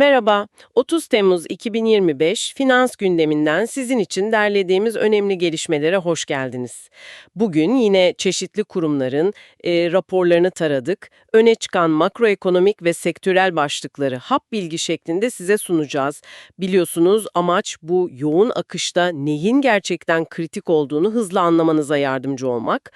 Merhaba, 30 Temmuz 2025 finans gündeminden sizin için derlediğimiz önemli gelişmelere hoş geldiniz. Bugün yine çeşitli kurumların e, raporlarını taradık. Öne çıkan makroekonomik ve sektörel başlıkları hap bilgi şeklinde size sunacağız. Biliyorsunuz amaç bu yoğun akışta neyin gerçekten kritik olduğunu hızlı anlamanıza yardımcı olmak.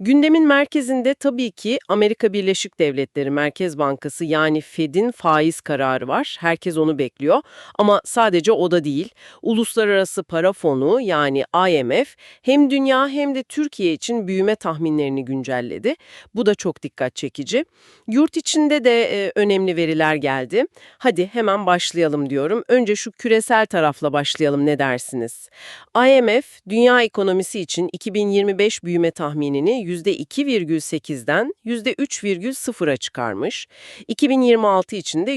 Gündemin merkezinde tabii ki Amerika Birleşik Devletleri Merkez Bankası yani Fed'in faiz kararı var. Herkes onu bekliyor. Ama sadece o da değil. Uluslararası Para Fonu yani IMF hem dünya hem de Türkiye için büyüme tahminlerini güncelledi. Bu da çok dikkat çekici. Yurt içinde de e, önemli veriler geldi. Hadi hemen başlayalım diyorum. Önce şu küresel tarafla başlayalım ne dersiniz? IMF dünya ekonomisi için 2025 büyüme tahminini %2,8'den %3,0'a çıkarmış. 2026 için de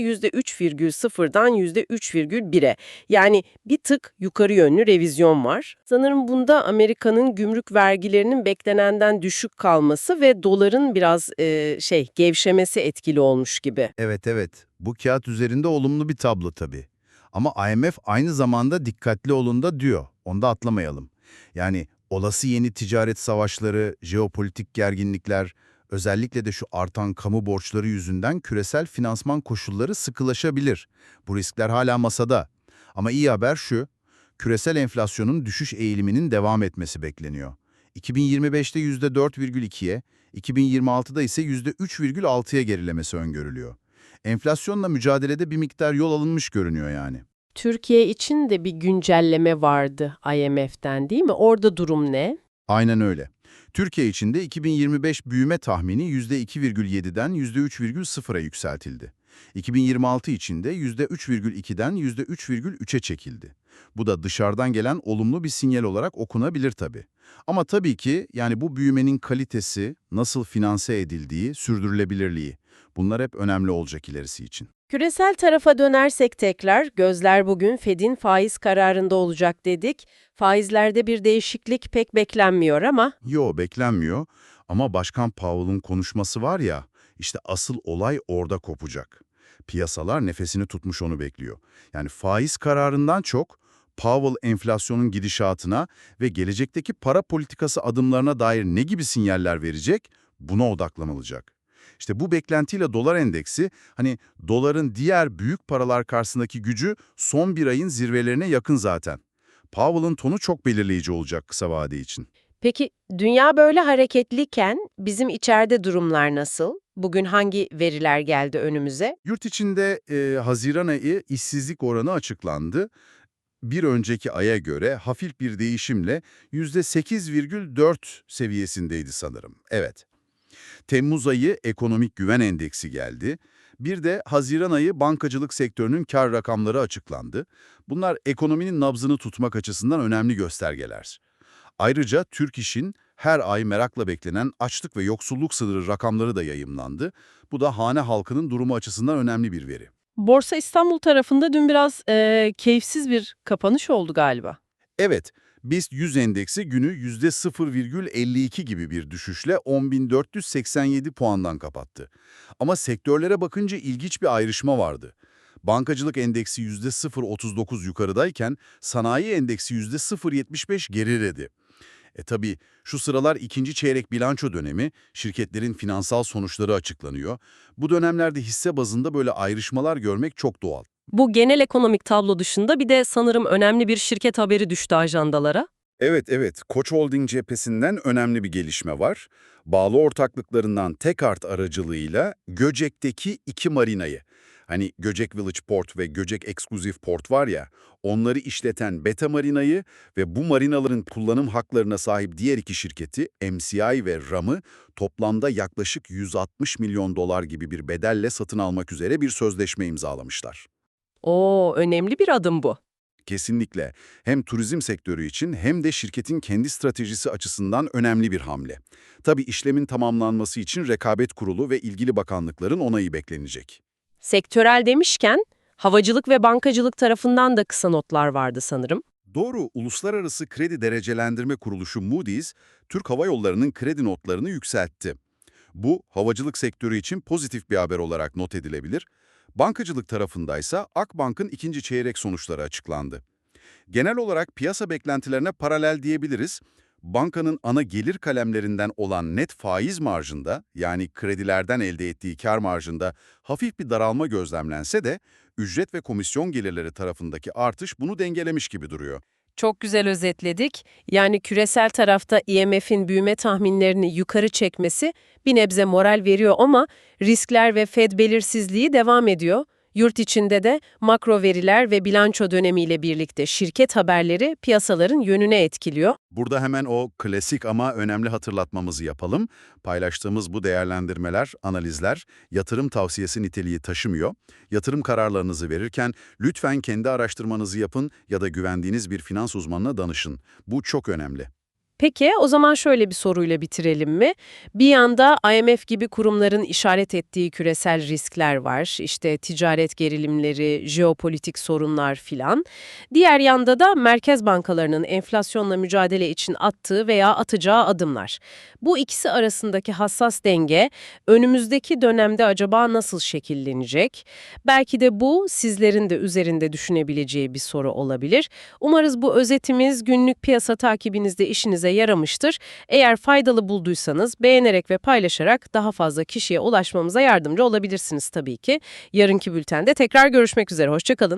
%3,0'dan %3,1'e yani bir tık yukarı yönlü revizyon var. Sanırım bunda Amerika'nın gümrük vergilerinin beklenenden düşük kalması ve doların biraz e, şey gevşemesi etkili olmuş gibi. Evet evet, bu kağıt üzerinde olumlu bir tablo tabii. Ama IMF aynı zamanda dikkatli olun da diyor, onu da atlamayalım. Yani olası yeni ticaret savaşları, jeopolitik gerginlikler, özellikle de şu artan kamu borçları yüzünden küresel finansman koşulları sıkılaşabilir. Bu riskler hala masada. Ama iyi haber şu, küresel enflasyonun düşüş eğiliminin devam etmesi bekleniyor. 2025'te %4,2'ye, 2026'da ise %3,6'ya gerilemesi öngörülüyor. Enflasyonla mücadelede bir miktar yol alınmış görünüyor yani. Türkiye için de bir güncelleme vardı IMF'den değil mi? Orada durum ne? Aynen öyle. Türkiye için de 2025 büyüme tahmini %2,7'den %3,0'a yükseltildi. 2026 için de %3,2'den %3,3'e çekildi. Bu da dışarıdan gelen olumlu bir sinyal olarak okunabilir tabii. Ama tabii ki yani bu büyümenin kalitesi, nasıl finanse edildiği, sürdürülebilirliği bunlar hep önemli olacak ilerisi için. Küresel tarafa dönersek tekrar, gözler bugün Fed'in faiz kararında olacak dedik. Faizlerde bir değişiklik pek beklenmiyor ama Yo beklenmiyor ama Başkan Powell'ın konuşması var ya, işte asıl olay orada kopacak. Piyasalar nefesini tutmuş onu bekliyor. Yani faiz kararından çok Powell enflasyonun gidişatına ve gelecekteki para politikası adımlarına dair ne gibi sinyaller verecek buna odaklanılacak. İşte bu beklentiyle dolar endeksi hani doların diğer büyük paralar karşısındaki gücü son bir ayın zirvelerine yakın zaten. Powell'ın tonu çok belirleyici olacak kısa vade için. Peki dünya böyle hareketliyken bizim içeride durumlar nasıl? Bugün hangi veriler geldi önümüze? Yurt içinde e, Haziran ayı işsizlik oranı açıklandı. Bir önceki aya göre hafif bir değişimle %8,4 seviyesindeydi sanırım. Evet. Temmuz ayı ekonomik güven endeksi geldi. Bir de Haziran ayı bankacılık sektörünün kar rakamları açıklandı. Bunlar ekonominin nabzını tutmak açısından önemli göstergeler. Ayrıca Türk İş'in her ay merakla beklenen açlık ve yoksulluk sınırı rakamları da yayımlandı. Bu da hane halkının durumu açısından önemli bir veri. Borsa İstanbul tarafında dün biraz eee, keyifsiz bir kapanış oldu galiba. Evet, BIST 100 endeksi günü %0,52 gibi bir düşüşle 10.487 puandan kapattı. Ama sektörlere bakınca ilginç bir ayrışma vardı. Bankacılık endeksi %0,39 yukarıdayken sanayi endeksi %0,75 geriledi. E tabi şu sıralar ikinci çeyrek bilanço dönemi, şirketlerin finansal sonuçları açıklanıyor. Bu dönemlerde hisse bazında böyle ayrışmalar görmek çok doğal. Bu genel ekonomik tablo dışında bir de sanırım önemli bir şirket haberi düştü ajandalara. Evet, evet. Koç Holding cephesinden önemli bir gelişme var. Bağlı ortaklıklarından Tekart aracılığıyla Göcek'teki iki marinayı, hani Göcek Village Port ve Göcek Exclusive Port var ya, onları işleten Beta Marina'yı ve bu marinaların kullanım haklarına sahip diğer iki şirketi, MCI ve RAM'ı toplamda yaklaşık 160 milyon dolar gibi bir bedelle satın almak üzere bir sözleşme imzalamışlar. Oo, önemli bir adım bu. Kesinlikle. Hem turizm sektörü için hem de şirketin kendi stratejisi açısından önemli bir hamle. Tabii işlemin tamamlanması için rekabet kurulu ve ilgili bakanlıkların onayı beklenecek. Sektörel demişken havacılık ve bankacılık tarafından da kısa notlar vardı sanırım. Doğru, Uluslararası Kredi Derecelendirme Kuruluşu Moody's, Türk Hava Yolları'nın kredi notlarını yükseltti. Bu, havacılık sektörü için pozitif bir haber olarak not edilebilir. Bankacılık tarafındaysa Akbank'ın ikinci çeyrek sonuçları açıklandı. Genel olarak piyasa beklentilerine paralel diyebiliriz. Bankanın ana gelir kalemlerinden olan net faiz marjında yani kredilerden elde ettiği kar marjında hafif bir daralma gözlemlense de ücret ve komisyon gelirleri tarafındaki artış bunu dengelemiş gibi duruyor. Çok güzel özetledik. Yani küresel tarafta IMF'in büyüme tahminlerini yukarı çekmesi bir nebze moral veriyor ama riskler ve Fed belirsizliği devam ediyor. Yurt içinde de makro veriler ve bilanço dönemiyle birlikte şirket haberleri piyasaların yönüne etkiliyor. Burada hemen o klasik ama önemli hatırlatmamızı yapalım. Paylaştığımız bu değerlendirmeler, analizler yatırım tavsiyesi niteliği taşımıyor. Yatırım kararlarınızı verirken lütfen kendi araştırmanızı yapın ya da güvendiğiniz bir finans uzmanına danışın. Bu çok önemli. Peki o zaman şöyle bir soruyla bitirelim mi? Bir yanda IMF gibi kurumların işaret ettiği küresel riskler var. İşte ticaret gerilimleri, jeopolitik sorunlar filan. Diğer yanda da merkez bankalarının enflasyonla mücadele için attığı veya atacağı adımlar. Bu ikisi arasındaki hassas denge önümüzdeki dönemde acaba nasıl şekillenecek? Belki de bu sizlerin de üzerinde düşünebileceği bir soru olabilir. Umarız bu özetimiz günlük piyasa takibinizde işinize yaramıştır. Eğer faydalı bulduysanız beğenerek ve paylaşarak daha fazla kişiye ulaşmamıza yardımcı olabilirsiniz tabii ki. Yarınki bültende tekrar görüşmek üzere. Hoşçakalın.